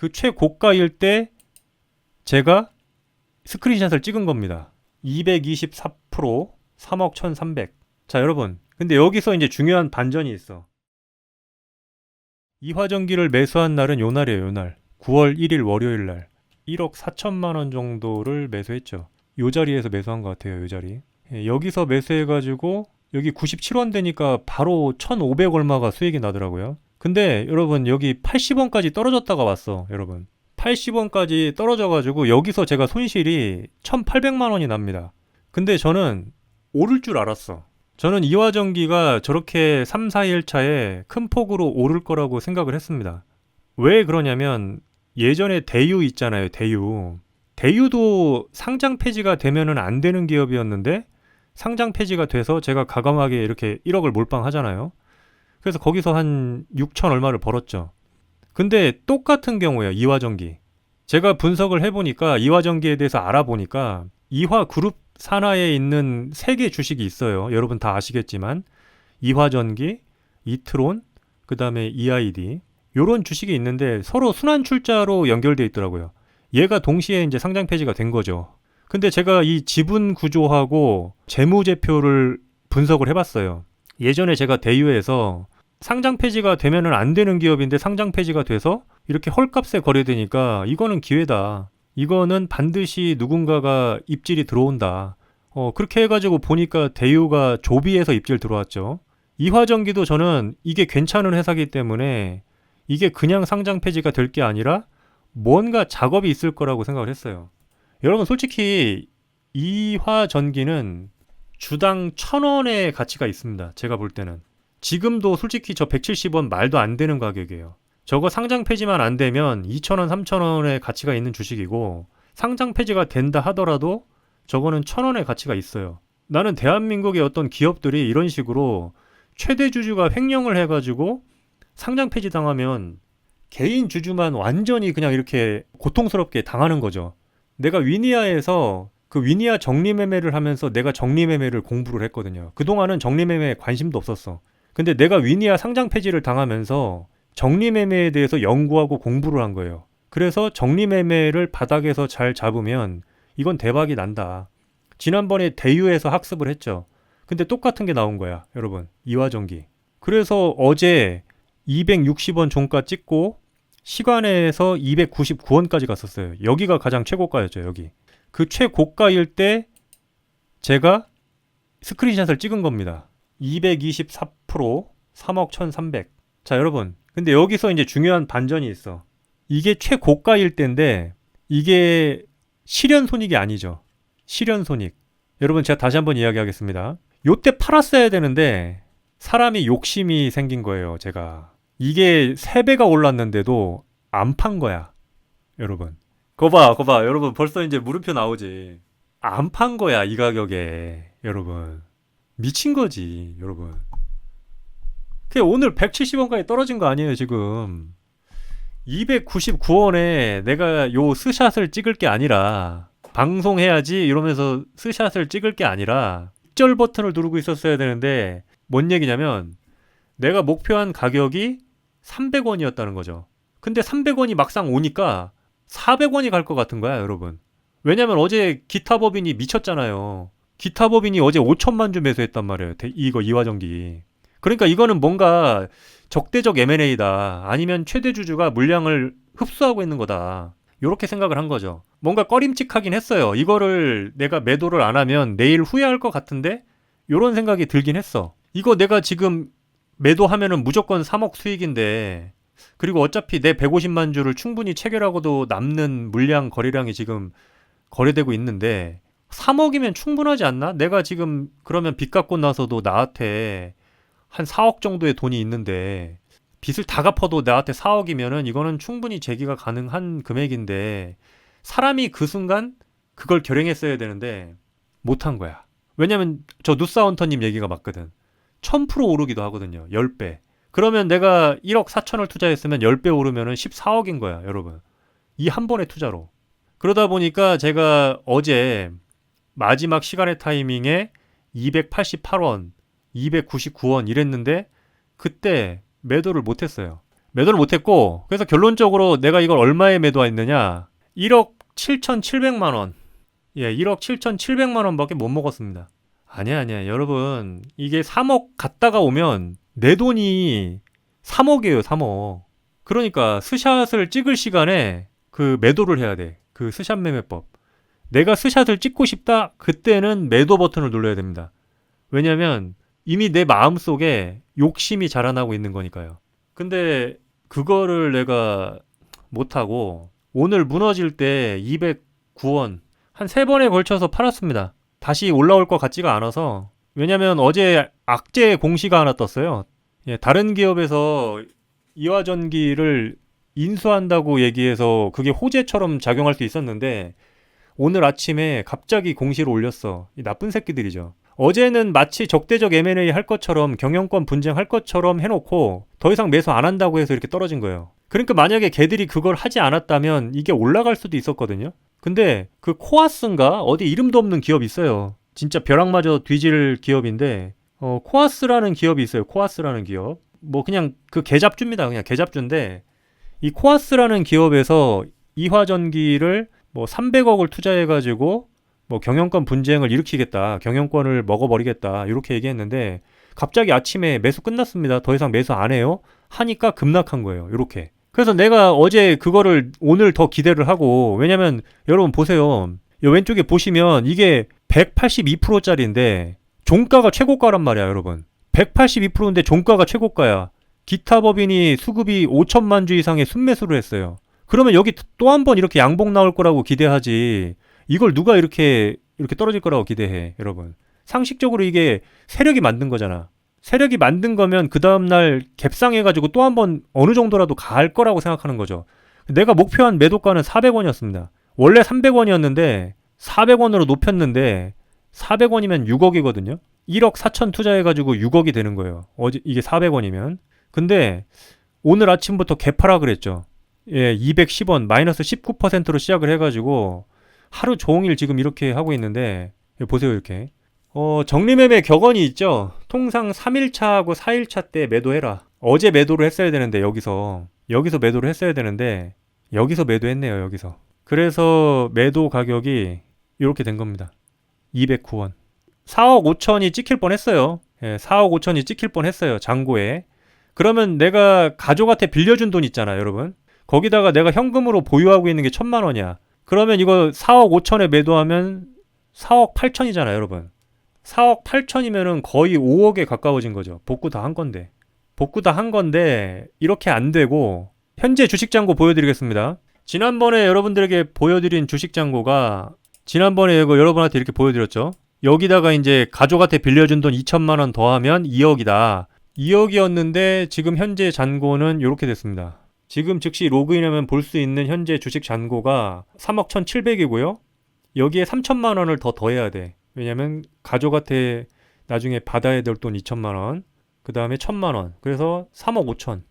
그 최고가일 때 제가 스크린샷을 찍은 겁니다. 224% 3억 1300. 자, 여러분. 근데 여기서 이제 중요한 반전이 있어. 이 화전기를 매수한 날은 요 날이에요, 요 날. 9월 1일 월요일 날. 1억 4천만 원 정도를 매수했죠. 요 자리에서 매수한 것 같아요, 요 자리. 예, 여기서 매수해 가지고 여기 97원 되니까 바로 1,500 얼마가 수익이 나더라고요. 근데 여러분 여기 80원까지 떨어졌다가 왔어, 여러분. 80원까지 떨어져가지고 여기서 제가 손실이 1,800만 원이 납니다. 근데 저는 오를 줄 알았어. 저는 이화전기가 저렇게 3, 4일 차에 큰 폭으로 오를 거라고 생각을 했습니다. 왜 그러냐면 예전에 대유 있잖아요, 대유. 대유도 상장 폐지가 되면은 안 되는 기업이었는데 상장 폐지가 돼서 제가 가감하게 이렇게 1억을 몰빵하잖아요. 그래서 거기서 한 6천 얼마를 벌었죠. 근데 똑같은 경우예요. 이화전기. 제가 분석을 해보니까 이화전기에 대해서 알아보니까 이화그룹 산하에 있는 세 개 주식이 있어요. 여러분 다 아시겠지만 이화전기, 이트론, 그 다음에 EID 요런 주식이 있는데 서로 순환 출자로 연결돼 있더라고요. 얘가 동시에 이제 상장 폐지가 된 거죠. 근데 제가 이 지분 구조하고 재무제표를 분석을 해봤어요. 예전에 제가 대유에서 상장 폐지가 되면은 안 되는 기업인데 상장 폐지가 돼서 이렇게 헐값에 거래되니까 이거는 기회다. 이거는 반드시 누군가가 입질이 들어온다. 어, 그렇게 해가지고 보니까 대유가 조비에서 입질 들어왔죠. 이화전기도 저는 이게 괜찮은 회사기 때문에 이게 그냥 상장 폐지가 될 게 아니라 뭔가 작업이 있을 거라고 생각을 했어요. 여러분 솔직히 이화전기는 주당 1000원의 가치가 있습니다. 제가 볼 때는. 지금도 솔직히 저 170원 말도 안 되는 가격이에요. 저거 상장 폐지만 안 되면 2,000원, 3,000원의 가치가 있는 주식이고 상장 폐지가 된다 하더라도 저거는 1,000원의 가치가 있어요. 나는 대한민국의 어떤 기업들이 이런 식으로 최대 주주가 횡령을 해가지고 상장 폐지 당하면 개인 주주만 완전히 그냥 이렇게 고통스럽게 당하는 거죠. 내가 위니아에서 그 위니아 정리매매를 하면서 내가 정리매매를 공부를 했거든요. 그동안은 정리매매에 관심도 없었어. 근데 내가 위니아 상장 폐지를 당하면서 정리매매에 대해서 연구하고 공부를 한 거예요. 그래서 정리매매를 바닥에서 잘 잡으면 이건 대박이 난다. 지난번에 대유에서 학습을 했죠. 근데 똑같은 게 나온 거야, 여러분. 이화전기. 그래서 어제 260원 종가 찍고 시간에서 299원까지 갔었어요. 여기가 가장 최고가였죠, 여기. 그 최고가일 때 제가 스크린샷을 찍은 겁니다. 224% 3억 1300. 자, 여러분. 근데 여기서 이제 중요한 반전이 있어. 이게 최고가일 때인데 이게 실현 손익이 아니죠. 실현 손익. 여러분 제가 다시 한번 이야기하겠습니다. 요때 팔았어야 되는데 사람이 욕심이 생긴 거예요, 제가. 이게 3배가 올랐는데도 안 판 거야. 여러분. 거봐, 거봐. 여러분 벌써 이제 물음표 나오지. 안 판 거야, 이 가격에. 여러분. 미친 거지, 여러분. 그 오늘 170원까지 떨어진 거 아니에요, 지금. 299원에 내가 요 스샷을 찍을 게 아니라 방송해야지 이러면서 스샷을 찍을 게 아니라 입절 버튼을 누르고 있었어야 되는데 뭔 얘기냐면 내가 목표한 가격이 300원이었다는 거죠. 근데 300원이 막상 오니까 400원이 갈 것 같은 거야, 여러분. 왜냐면 어제 기타 법인이 미쳤잖아요. 기타 법인이 어제 5천만 주 매수했단 말이에요. 대- 이거 이화전기. 그러니까 이거는 뭔가 적대적 M&A다. 아니면 최대 주주가 물량을 흡수하고 있는 거다. 이렇게 생각을 한 거죠. 뭔가 꺼림칙하긴 했어요. 이거를 내가 매도를 안 하면 내일 후회할 것 같은데 이런 생각이 들긴 했어. 이거 내가 지금 매도하면은 무조건 3억 수익인데 그리고 어차피 내 150만 주를 충분히 체결하고도 남는 물량 거래량이 지금 거래되고 있는데 3억이면 충분하지 않나? 내가 지금 그러면 빚 갚고 나서도 나한테 한 4억 정도의 돈이 있는데 빚을 다 갚아도 나한테 4억이면은 이거는 충분히 제기가 가능한 금액인데 사람이 그 순간 그걸 결행했어야 되는데 못한 거야. 왜냐면 저 누사운터님 얘기가 맞거든. 1000% 오르기도 하거든요. 10배. 그러면 내가 1억 4천을 투자했으면 10배 오르면은 14억인 거야, 여러분. 이 한 번의 투자로. 그러다 보니까 제가 어제 마지막 시간의 타이밍에 288원, 299원 이랬는데 그때 매도를 못 했어요. 매도를 못 했고 그래서 결론적으로 내가 이걸 얼마에 매도했느냐 1억 7,700만 원. 예, 1억 7,700만 원밖에 못 먹었습니다. 아니야, 아니야. 여러분, 이게 3억 갔다가 오면 내 돈이 3억이에요, 3억. 그러니까 스샷을 찍을 시간에 그 매도를 해야 돼. 그 스샷 매매법. 내가 스샷을 찍고 싶다? 그때는 매도 버튼을 눌러야 됩니다. 왜냐면 이미 내 마음속에 욕심이 자라나고 있는 거니까요. 근데 그거를 내가 못하고 오늘 무너질 때 209원 한 세 번에 걸쳐서 팔았습니다. 다시 올라올 것 같지가 않아서 왜냐면 어제 악재 공시가 하나 떴어요. 예, 다른 기업에서 이화전기를 인수한다고 얘기해서 그게 호재처럼 작용할 수 있었는데 오늘 아침에 갑자기 공시를 올렸어. 이 나쁜 새끼들이죠. 어제는 마치 적대적 M&A 할 것처럼 경영권 분쟁할 것처럼 해놓고 더 이상 매수 안 한다고 해서 이렇게 떨어진 거예요. 그러니까 만약에 걔들이 그걸 하지 않았다면 이게 올라갈 수도 있었거든요. 근데 그 코아스인가 어디 이름도 없는 기업 있어요. 진짜 벼락마저 뒤질 기업인데 어, 코아스라는 기업이 있어요. 코아스라는 기업. 뭐 그냥 그 계잡주입니다. 그냥 계잡주인데 이 코아스라는 기업에서 이화전기를 뭐 300억을 투자해 가지고 뭐 경영권 분쟁을 일으키겠다, 경영권을 먹어버리겠다 이렇게 얘기했는데 갑자기 아침에 매수 끝났습니다. 더 이상 매수 안 해요. 하니까 급락한 거예요. 이렇게. 그래서 내가 어제 그거를 오늘 더 기대를 하고 왜냐면 여러분 보세요. 이 왼쪽에 보시면 이게 182%짜리인데 종가가 최고가란 말이야, 여러분. 182%인데 종가가 최고가야. 기타 법인이 수급이 5천만 주 이상의 순매수를 했어요. 그러면 여기 또 한 번 이렇게 양봉 나올 거라고 기대하지. 이걸 누가 이렇게 이렇게 떨어질 거라고 기대해, 여러분. 상식적으로 이게 세력이 만든 거잖아. 세력이 만든 거면 그 다음날 갭상해가지고 또 한 번 어느 정도라도 갈 거라고 생각하는 거죠. 내가 목표한 매도가는 400원이었습니다. 원래 300원이었는데 400원으로 높였는데 400원이면 6억이거든요. 1억 4천 투자해가지고 6억이 되는 거예요. 어제 이게 400원이면. 근데 오늘 아침부터 개파라 그랬죠. 예, 210원 마이너스 19%로 시작을 해가지고 하루 종일 지금 이렇게 하고 있는데 예, 보세요 이렇게. 어, 정리매매 격언이 있죠. 통상 3일차하고 4일차 때 매도해라. 어제 매도를 했어야 되는데 여기서 여기서 매도를 했어야 되는데 여기서 매도했네요 여기서. 그래서 매도 가격이 이렇게 된 겁니다. 209원. 4억 5천이 찍힐 뻔했어요. 예, 4억 5천이 찍힐 뻔했어요. 잔고에. 그러면 내가 가족한테 빌려준 돈 있잖아, 여러분. 거기다가 내가 현금으로 보유하고 있는 게 천만 원이야. 그러면 이거 4억 5천에 매도하면 4억 8천이잖아, 여러분. 4억 8천이면은 거의 5억에 가까워진 거죠. 복구 다 한 건데. 복구 다 한 건데 이렇게 안 되고 현재 주식 잔고 보여드리겠습니다. 지난번에 여러분들에게 보여드린 주식 잔고가 지난번에 이거 여러분한테 이렇게 보여드렸죠. 여기다가 이제 가족한테 빌려준 돈 2천만 원 더하면 2억이다. 2억이었는데 지금 현재 잔고는 이렇게 됐습니다. 지금 즉시 로그인하면 볼 수 있는 현재 주식 잔고가 3억 1,700이고요. 여기에 3천만 원을 더 더해야 돼. 왜냐면 가족한테 나중에 받아야 될 돈 2천만 원, 그 다음에 1천만 원. 그래서 3억 5천.